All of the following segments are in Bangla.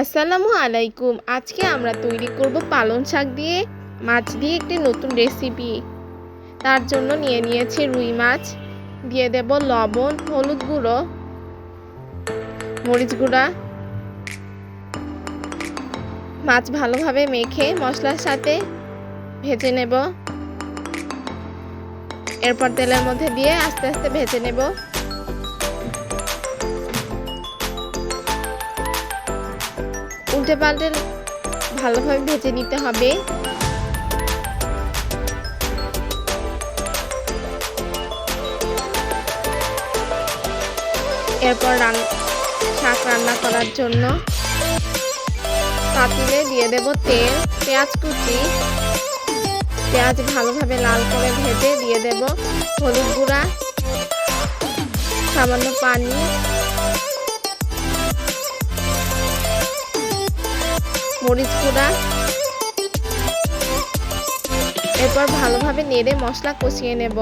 আসসালামু আলাইকুম। আজকে আমরা তৈরি করব পালং শাক দিয়ে, মাছ দিয়ে একটি নতুন রেসিপি তার জন্য নিয়ে নিয়েছি রুই মাছ, দিয়ে দেব লবণ, হলুদ গুঁড়ো, মরিচ গুঁড়া। মাছ ভালোভাবে মেখে মশলার সাথে ভেজে নেব। এরপর তেলের মধ্যে দিয়ে আস্তে আস্তে ভেজে নেব। উল্টে পাল্টে ভালোভাবে ভেজে নিতে হবে। এরপর শাক রান্না করার জন্য পাতিলে দিয়ে দেব তেল, পেঁয়াজ কুচি। পেঁয়াজ ভালোভাবে লাল করে ভেজে দিয়ে দেব হলুদ গুঁড়া, সামান্য পানি মরিচ গুঁড়া। এরপর ভালোভাবে নেড়ে মশলা কষিয়ে নেব।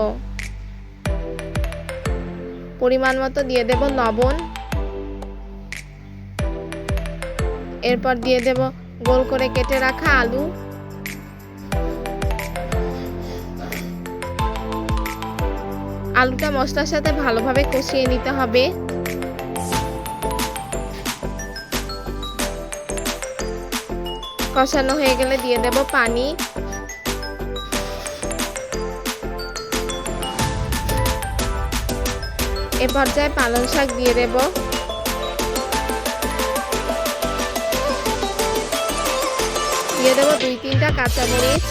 পরিমাণ মতো দিয়ে দেব লবণ। এরপর দিয়ে দেব গোল করে কেটে রাখা আলু। আলুটা মশলার সাথে ভালোভাবে কষিয়ে নিতে হবে। কষানো হয়ে গেলে দিয়ে দেব পানি। এ পর্যায়ে পালং শাক দিয়ে দেব। দিয়ে দেব দুই তিনটা কাঁচা কাঁচামরিচ।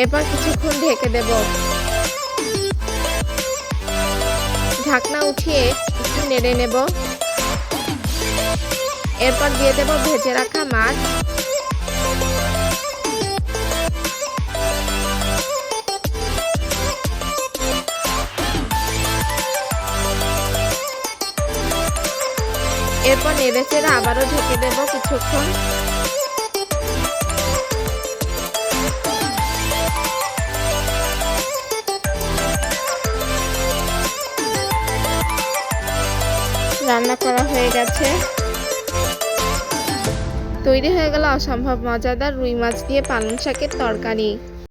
এরপর কিছুক্ষণ ঢেকে দেব। ঢাকনা উঠিয়ে একটু নেড়ে নেব। এরপর দিয়ে দেব ভেজে রাখা মাছ। এরপর নেড়ে চেড়ে আবারও ঢেকে দেব কিছুক্ষণ। রান্না করা হয়ে গেছে। তৈরি হয়ে গেল অসম্ভব মজাদার রুই মাছ দিয়ে পালং শাকের তরকারি।